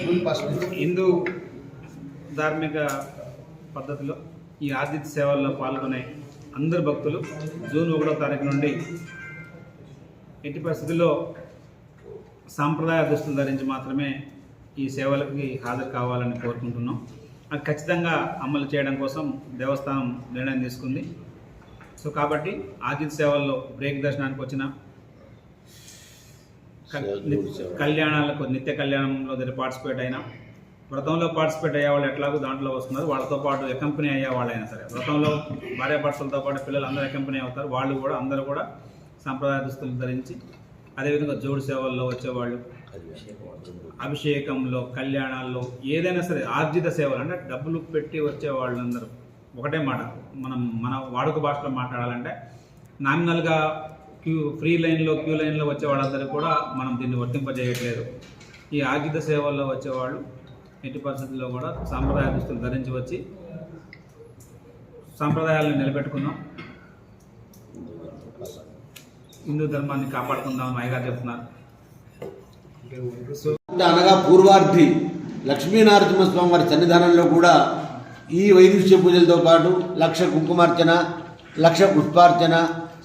హిందూ ధార్మిక పద్ధతిలో ఈ ఆదిత్య సేవల్లో పాల్గొనే అందరు భక్తులు జూన్ ఒకటో తారీఖు నుండి ఎట్టి పరిస్థితుల్లో సాంప్రదాయ దుస్తులు ధరించి మాత్రమే ఈ సేవలకి హాజరు కావాలని కోరుకుంటున్నాం. అది ఖచ్చితంగా అమలు చేయడం కోసం దేవస్థానం నిర్ణయం తీసుకుంది. సో కాబట్టి ఆదిత్య సేవల్లో బ్రేక్ దర్శనానికి వచ్చిన కళ్యాణాలకు నిత్య కళ్యాణంలో దగ్గర పార్టిసిపేట్ అయినా వ్రతంలో పార్టిసిపేట్ అయ్యే వాళ్ళు ఎట్లాగో దాంట్లో వస్తున్నారు. వాళ్ళతో పాటు ఎకంపెనీ అయ్యే వాళ్ళైనా సరే. వ్రతంలో భార్యాభర్తలతో పాటు పిల్లలు అందరూ ఎకంపెనీ అవుతారు? వాళ్ళు కూడా అందరూ కూడా సాంప్రదాయ దుస్తులు ధరించి అదేవిధంగా జోడు సేవల్లో వచ్చేవాళ్ళు అభిషేకంలో కళ్యాణాల్లో ఏదైనా సరే ఆర్జిత సేవలు అంటే డబ్బులు పెట్టి వచ్చే వాళ్ళందరూ. ఒకటే మాట. మనం మన వాడుక భాషలో మాట్లాడాలంటే నామినల్గా క్యూ ఫ్రీ లైన్లో క్యూ లైన్లో వచ్చే వాళ్ళందరూ కూడా మనం దీన్ని వర్తింపజేయట్లేదు. ఈ ఆగిత సేవల్లో వచ్చేవాళ్ళు ఎట్టి పరిస్థితుల్లో కూడా సాంప్రదాయ దుస్తులు ధరించి వచ్చి సాంప్రదాయాలను నిలబెట్టుకుందాం హిందూ ధర్మాన్ని కాపాడుకుందాం అయ్యగారు చెప్తున్నారు. అనగా పూర్వార్థి లక్ష్మీనారసింహస్వామి వారి సన్నిధానంలో కూడా ఈ వైదుష్య పూజలతో పాటు లక్ష కుంకుమార్చన లక్ష పుష్పార్చన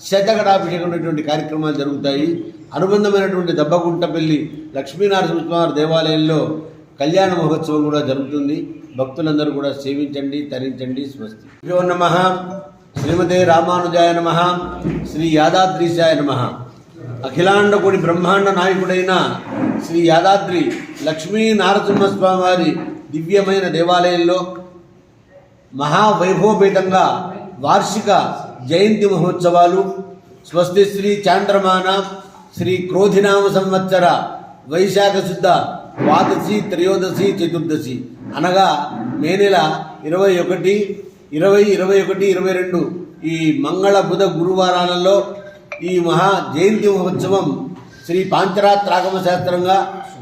శతగడాభిషేకం అనేటువంటి కార్యక్రమాలు జరుగుతాయి. అనుబంధమైనటువంటి దెబ్బగుంటపల్లి లక్ష్మీనారసింహస్వామి వారి దేవాలయంలో కళ్యాణ మహోత్సవం కూడా జరుగుతుంది. భక్తులందరూ కూడా సేవించండి తరించండి స్వస్తి. యో నమ. శ్రీమతే రామానుజాయ నమ. శ్రీ యాదాద్రీశాయ నమ. అఖిలాండకుడి బ్రహ్మాండ నాయకుడైన శ్రీ యాదాద్రి లక్ష్మీ నారసింహస్వామి వారి దివ్యమైన దేవాలయంలో మహావైభవపేతంగా వార్షిక జయంతి మహోత్సవాలు. స్వస్తి శ్రీ చాంద్రమాన శ్రీ క్రోధినామ సంవత్సర వైశాఖ శుద్ధ ద్వాదశి త్రయోదశి చతుర్దశి. అనగా మే నెల ఇరవై ఒకటి ఇరవై ఇరవై ఒకటి ఇరవై రెండు ఈ మంగళ బుధ గురువారాలలో ఈ మహా జయంతి మహోత్సవం శ్రీ పాంచరాత్రాగమ శాస్త్రంగా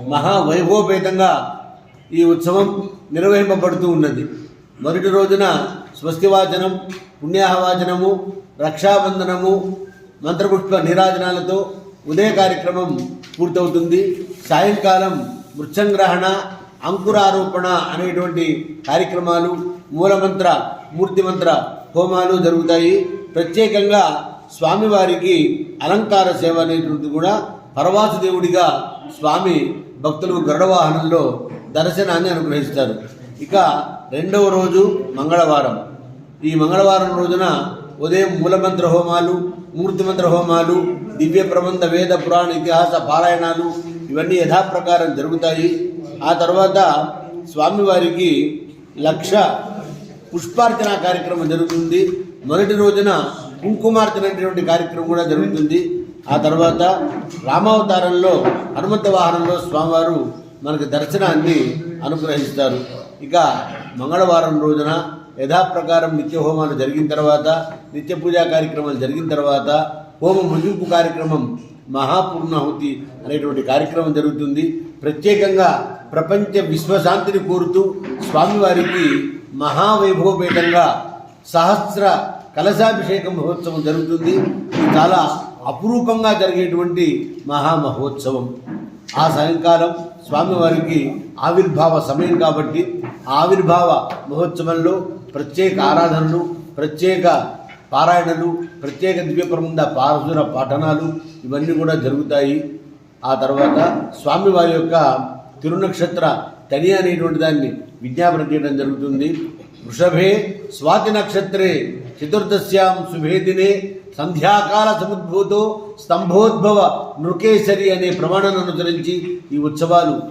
మహా వైభవపేతంగా ఈ ఉత్సవం నిర్వహింపబడుతూ ఉన్నది. మొదటి రోజున స్వస్తివాచనం పుణ్యాహవాచనము రక్షాబంధనము మంత్రపుష్ప నీరాజనాలతో ఉదయ కార్యక్రమం పూర్తవుతుంది. సాయంకాలం మృత్సంగ్రహణ అంకురారోపణ అనేటువంటి కార్యక్రమాలు మూలమంత్ర మూర్తిమంత్ర హోమాలు జరుగుతాయి. ప్రత్యేకంగా స్వామివారికి అలంకార సేవ అనేటువంటిది కూడా పరవాసు దేవుడిగా స్వామి భక్తులకు గరుడవాహనంలో దర్శనాన్ని అనుగ్రహిస్తారు. ఇక రెండవ రోజు మంగళవారం. ఈ మంగళవారం రోజున ఉదయం మూలమంత్ర హోమాలు మూర్తిమంత్ర హోమాలు దివ్య ప్రబంధ వేద పురాణ ఇతిహాస పారాయణాలు ఇవన్నీ యథాప్రకారం జరుగుతాయి. ఆ తర్వాత స్వామివారికి లక్ష పుష్పార్చన కార్యక్రమం జరుగుతుంది. మొదటి రోజున కుంకుమార్చన అనేటువంటి కార్యక్రమం కూడా జరుగుతుంది. ఆ తర్వాత రామావతారంలో హనుమంత వాహనంలో స్వామివారు మనకు దర్శనాన్ని అనుగ్రహిస్తారు. ఇక మంగళవారం రోజున యథాప్రకారం నిత్య హోమాలు జరిగిన తర్వాత నిత్య పూజా కార్యక్రమాలు జరిగిన తర్వాత హోమ ముగింపు కార్యక్రమం మహాపూర్ణాహుతి అనేటువంటి కార్యక్రమం జరుగుతుంది. ప్రత్యేకంగా ప్రపంచ విశ్వశాంతిని కోరుతూ స్వామివారికి మహావైభవపేతంగా సహస్ర కలశాభిషేక మహోత్సవం జరుగుతుంది. ఇది చాలా అపురూపంగా జరిగేటువంటి మహా మహోత్సవం ఆ సాయంకాలం స్వామివారికి ఆవిర్భావ సమయం కాబట్టి ఆవిర్భావ మహోత్సవంలో ప్రత్యేక ఆరాధనలు ప్రత్యేక పారాయణలు ప్రత్యేక దివ్య పారసుర పఠనాలు ఇవన్నీ కూడా జరుగుతాయి. ఆ తర్వాత స్వామివారి యొక్క తిరునక్షత్ర తని అనేటువంటి దాన్ని విజ్ఞాపన చేయడం జరుగుతుంది. వృషభే స్వాతి నక్షత్రే చతుర్దశ్యాం శుభే దినే సంధ్యాకాల సముద్భూతో స్తంభోద్భవ నృకేశరి అనే ప్రమాణాన్ని అనుసరించి ఈ ఉత్సవాలు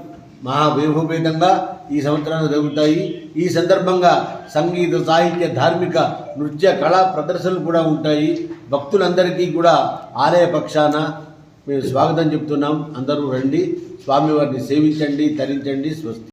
మహావైభవపేతంగా ఈ సంవత్సరాలు జరుగుతాయి. ఈ సందర్భంగా సంగీత సాహిత్య ధార్మిక నృత్య కళా ప్రదర్శనలు కూడా ఉంటాయి. భక్తులందరికీ కూడా ఆలయ పక్షాన మేము స్వాగతం చెప్తున్నాం. అందరూ రండి. స్వామివారిని సేవించండి తరించండి స్వస్తి